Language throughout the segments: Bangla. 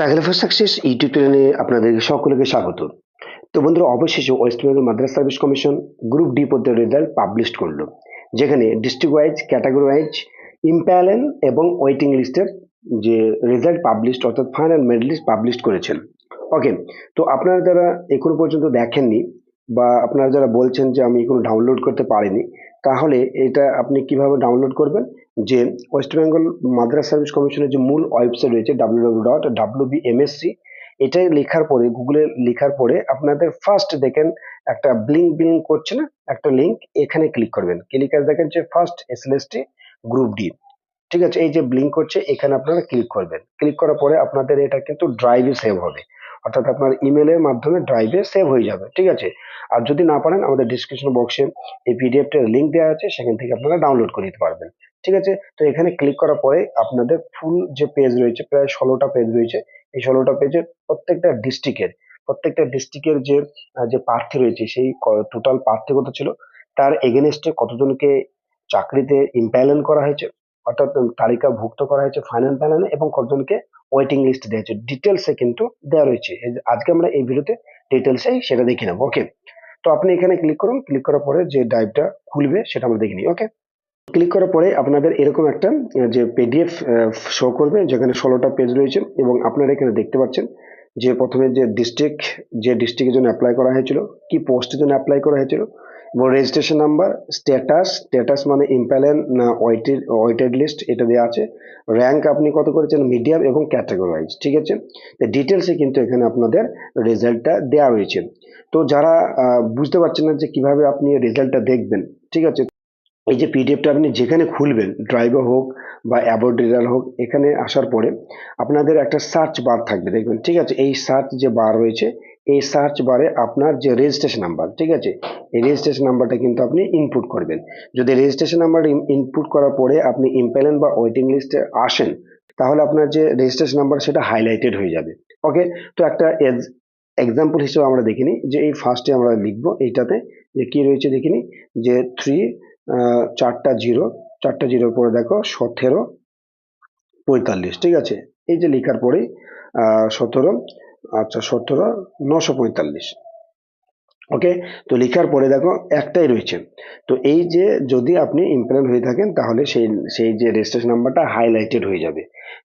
স্ট্রাগল ফর সাকসেস ইউটিউব চ্যানেলে আপনাদের সকলকে স্বাগত। তো বন্ধুরা, অবশেষে West Bengal Madrasah service commission group D পদের রেজাল্ট পাবলিশ করল। যেখানে district wise category wise empanel এবং ওয়েটিং লিস্টের যে রেজাল্ট পাবলিশ অর্থাৎ ফাইনাল মেরিট লিস্ট পাবলিশ করেছেন। ওকে তো আপনারা যারা এখনও পর্যন্ত দেখেননি বা আপনারা যারা বলছেন যে আমি এখনও ডাউনলোড করতে পারিনি, তাহলে এটা আপনি কীভাবে ডাউনলোড করবেন? যে ওয়েস্ট বেঙ্গল মাদ্রাস সার্ভিস কমিশনের যে মূল ওয়েবসাইট রয়েছে W dot W B MSC এটাই লেখার পরে গুগলে লেখার পরে আপনাদের ফার্স্ট দেখেন একটা ব্লিঙ্ক ব্লিঙ্ক করছে না? একটা লিঙ্ক এখানে ক্লিক করবেন। ক্লিক করে দেখেন যে ফার্স্ট এসএলএসটি গ্রুপ ডি ঠিক আছে? এই যে ব্লিঙ্ক করছে, এখানে আপনারা ক্লিক করবেন। ক্লিক করার পরে আপনাদের এটা কিন্তু ড্রাইভে সেভ হবে। অর্থাৎ আপনার ইমেলের মাধ্যমে ড্রাইভে সেভ হয়ে যাবে, ঠিক আছে? আর যদি না পারেন, আমাদের ডিসক্রিপশন বক্সে এই পিডিএফটার লিঙ্ক দেওয়া আছে, সেখান থেকে আপনারা ডাউনলোড করে নিতে পারবেন, ঠিক আছে? তো এখানে ক্লিক করার পরে আপনাদের ফুল যে পেজ রয়েছে, প্রায় ষোলোটা পেজ রয়েছে, এই ষোলোটা পেজে প্রত্যেকটা ডিস্ট্রিক্টের প্রত্যেকটা ডিস্ট্রিক্টের যে যে প্রার্থী রয়েছে, সেই টোটাল প্রার্থী কত ছিল? তার এগেনস্টে কতজনকে চাকরিতে ইম্প্যালেন করা হয়েছে? অর্থাৎ তালিকাভুক্ত করা হয়েছে ফাইনাল প্যানেলে এবং কতজনকে ওয়েটিং লিস্ট দেওয়া হয়েছে ডিটেলসে কিন্তু দেওয়া রয়েছে। আজকে আমরা এই ভিডিওতে ডিটেলসে সেটা দেখে নেব ওকে তো আপনি এখানে ক্লিক করুন। ক্লিক করার পরে যে ড্রাইভটা খুলবে সেটা আমরা দেখে নিই ওকে ক্লিক করার পরে আপনাদের এরকম একটা যে পিডিএফ শো করবে, যেখানে ষোলোটা পেজ রয়েছে এবং আপনারা এখানে দেখতে পাচ্ছেন যে প্রথমে যে ডিস্ট্রিক্ট যে ডিস্ট্রিক্টের জন্য অ্যাপ্লাই করা হয়েছিল, কি পোস্টের জন্য অ্যাপ্লাই করা হয়েছিল রেজিস্ট্রেশন নাম্বার স্ট্যাটাস স্ট্যাটাস মানে ইম্প্যালেন না ওয়েটেড ওয়েটেড লিস্ট এটা দেওয়া আছে। র্যাঙ্ক আপনি কত করেছেন? মিডিয়াম এবং ক্যাটাগরি ওয়াইজ ঠিক আছে? ডিটেলসে কিন্তু এখানে আপনাদের রেজাল্টটা দেওয়া রয়েছে। তো যারা বুঝতে পারছেন না যে কীভাবে আপনি রেজাল্টটা দেখবেন, ঠিক আছে? এই যে পিডিএফটা আপনি যেখানে খুলবেন ড্রাইভে হোক বা অ্যাবোর্ড রিডার হোক, এখানে আসার পরে আপনাদের একটা সার্চ বার থাকবে, দেখবেন, ঠিক আছে? এই সার্চ যে বার রয়েছে এই সার্চ বারে আপনার যে রেজিস্ট্রেশন নাম্বার ঠিক আছে? এই রেজিস্ট্রেশন নাম্বারটা কিন্তু আপনি ইনপুট করবেন। যদি রেজিস্ট্রেশন নাম্বার ইনপুট করার পরে আপনি ইম্প্যালেন বা ওয়েটিং লিস্টে আসেন, তাহলে আপনার যে রেজিস্ট্রেশন নাম্বার সেটা হাইলাইটেড হয়ে যাবে। ওকে তো একটা এক্সাম্পল হিসেবে আমরা দেখিনি, যে এই ফার্স্টে আমরা লিখব এইটাতে, যে কি রয়েছে দেখিনি? যে থ্রি চারটা জিরো চারটা জিরোর পরে দেখো সতেরো, পঁয়তাল্লিশ, ঠিক আছে? এই যে লেখার পরেই সতেরো আচ্ছা সতেরো, নশো পঁয়তাল্লিশ। ওকে তো লেখার পরে দেখো, একটাই রয়েছে। তো এই যে যদি আপনি ইমপ্লেন হয়ে থাকেন, তাহলে সেই সেই যে রেজিস্ট্রেশন নাম্বারটা হাইলাইটেড হয়ে যাবে।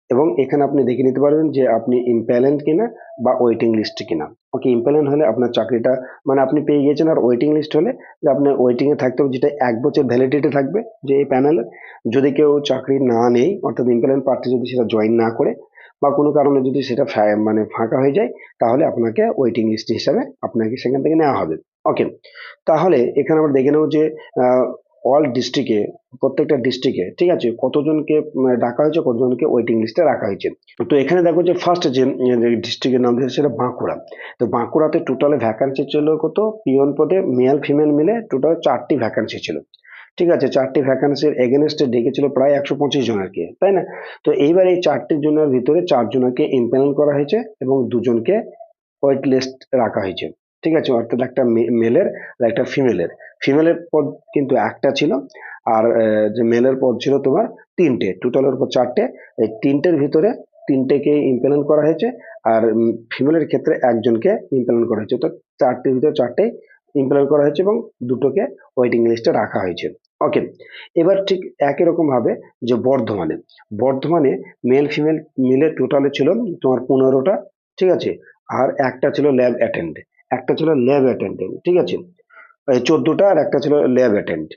এবং এখানে আপনি দেখে নিতে পারবেন যে আপনি ইম্প্যালেন্ট কিনা বা ওয়েটিং লিস্ট কিনা। ওকে ইম্প্যালেন্ট হলে আপনার চাকরিটা মানে আপনি পেয়ে গিয়েছেন আর ওয়েটিং লিস্ট হলে যে আপনার ওয়েটিংয়ে থাকতে হবে, যেটা এক বছর ভ্যালিডিটি থাকবে যে এই প্যানেলে যদি কেউ চাকরি না নেই, অর্থাৎ ইম্প্যালেন্ট প্রার্থী যদি সেটা জয়েন না করে বা কোনো কারণে যদি সেটা মানে ফাঁকা হয়ে যায়, তাহলে আপনাকে ওয়েটিং লিস্ট হিসাবে আপনাকে সেখান থেকে নেওয়া হবে। ওকে তাহলে এখানে আমরা দেখে নেব যে অল ডিস্ট্রিক্টে প্রত্যেকটা ডিস্ট্রিক্টে ঠিক আছে, কতজনকে ডাকা হয়েছে, কতজনকে ওয়েটিং লিস্টে রাখা হয়েছে। তো এখানে দেখো যে ফার্স্ট যে ডিস্ট্রিক্টের নাম দিয়েছে সেটা বাঁকুড়া। তো বাঁকুড়াতে টোটালে ভ্যাকান্সি ছিল কত? পিয়ন পদে মেল ফিমেল মিলে টোটাল চারটি ভ্যাকান্সি ছিল। ঠিক আছে, চারটি ভ্যাকান্সির এগেনস্টে ডেকেছিল প্রায় একশো পঁচিশ জনেরকে তাই না? তো এইবার এই চারটি জনের ভিতরে চারজনকে ইম্প্যানেল করা হয়েছে এবং দুজনকে ওয়েট লিস্ট রাখা হয়েছে। ঠিক আছে, অর্থাৎ একটা মেলের আর একটা ফিমেলের ফিমেলের পদ কিন্তু একটা ছিল আর যে মেলের পদ ছিল তোমার তিনটে। টোটালের উপর চারটে। এই তিনটের ভিতরে তিনটেকে ইম্প্যানেল করা হয়েছে আর ফিমেলের ক্ষেত্রে একজনকে ইম্প্যানেল করা হয়েছে। তো চারটির ভিতরে চারটেই ইমপ্লয় করা হয়েছে এবং দুটোকে ওয়েটিং লিস্টে রাখা হয়েছে। ওকে এবার ঠিক একই রকম ভাবে যে বর্ধমানে। বর্ধমানে মেল ফিমেল মিলে টোটালে ছিল তোমার পনেরোটা, ঠিক আছে? আর একটা ছিল ল্যাব অ্যাটেন্ড একটা ছিল ল্যাব অ্যাটেন্ডেন্ট ঠিক আছে? চোদ্দোটা আর একটা ছিল ল্যাব অ্যাটেন্ড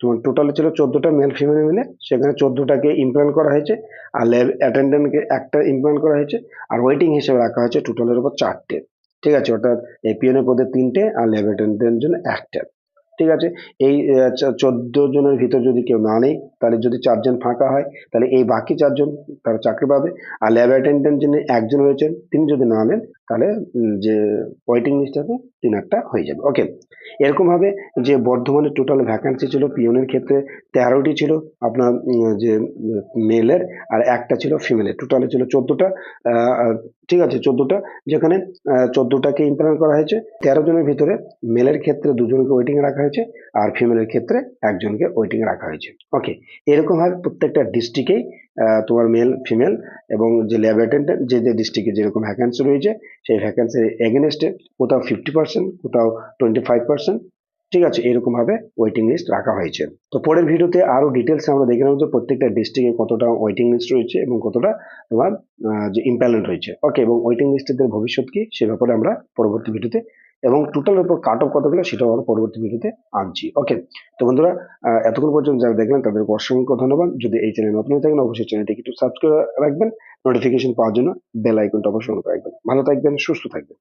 তোমার টোটালে ছিল চোদ্দোটা মেল ফিমেল মিলে সেখানে চোদ্দোটাকে ইমপ্লয়েন্ট করা হয়েছে, আর ল্যাব অ্যাটেন্ডেন্টকে একটা ইমপ্লয়েন্ট করা হয়েছে, আর ওয়েটিং হিসেবে রাখা হয়েছে টোটালের উপর চারটে। ঠিক আছে অর্থাৎ এপিএনের পদে তিনটে আর ল্যাব অ্যাটেন্ডেন্টের জন্য একটা। ঠিক আছে, এই চোদ্দ জনের ভিতর যদি কেউ না নেই তাহলে যদি চারজন ফাঁকা হয়, তাহলে এই বাকি চারজন তারা চাকরি পাবে। আর ল্যাব অ্যাটেন্ডেন্ট যিনি একজন রয়েছেন তিনি যদি না নেন তাহলে যে ওয়েটিং আছে, তিন একটা হয়ে যাবে। ওকে এরকম ভাবে যে বর্ধমানে টোটাল ভ্যাকান্সি ছিল পিওনের ক্ষেত্রে তেরোটি ছিল আপনার যে, মেলের, আর একটা ছিল ফিমেলের টোটালে ছিল চোদ্দোটা ঠিক আছে, চোদ্দোটা, যেখানে চোদ্দোটাকে ইমপ্লিমেন্ট করা হয়েছে। তেরো জনের ভিতরে মেলের ক্ষেত্রে দুজনকে ওয়েটিং রাখা হয়েছে, আর ফিমেলের ক্ষেত্রে একজনকে ওয়েটিং রাখা হয়েছে। ওকে এরকমভাবে প্রত্যেকটা ডিস্ট্রিক্টেই তোমার মেল ফিমেল এবং যে ল্যাব অ্যাটেন্ডেন্ট যে যে ডিস্ট্রিক্টে যেরকম ভ্যাকান্সি রয়েছে, সেই ভ্যাকান্সির এগেনস্টে কোথাও ফিফটি পার্সেন্ট কোথাও টোয়েন্টি ফাইভ পার্সেন্ট ঠিক আছে, এরকমভাবে ওয়েটিং লিস্ট রাখা হয়েছে। তো পরের ভিডিওতে আরও ডিটেলস আমরা দেখে নেব যে প্রত্যেকটা ডিস্ট্রিক্টে কতটা ওয়েটিং লিস্ট রয়েছে এবং কতটা তোমার যে ইম্প্যালেন্ট রয়েছে। ওকে এবং ওয়েটিং লিস্টের ভবিষ্যৎ কি, সে ব্যাপারে আমরা পরবর্তী ভিডিওতে এবং টোটাল উপর কাট অফ কত কতগুলো সেটাও আমরা পরবর্তী ভিডিওতে আনছি। ওকে তো বন্ধুরা এতক্ষণ পর্যন্ত যারা দেখলেন তাদেরকে অসংখ্য ধন্যবাদ। যদি এই চ্যানেল নতুন থাকেন, অবশ্যই চ্যানেলটিকে একটু সাবস্ক্রাইব রাখবেন। নোটিফিকেশন পাওয়ার জন্য বেল আইকনটা অবশ্যই রাখবেন। ভালো থাকবেন, সুস্থ থাকবেন।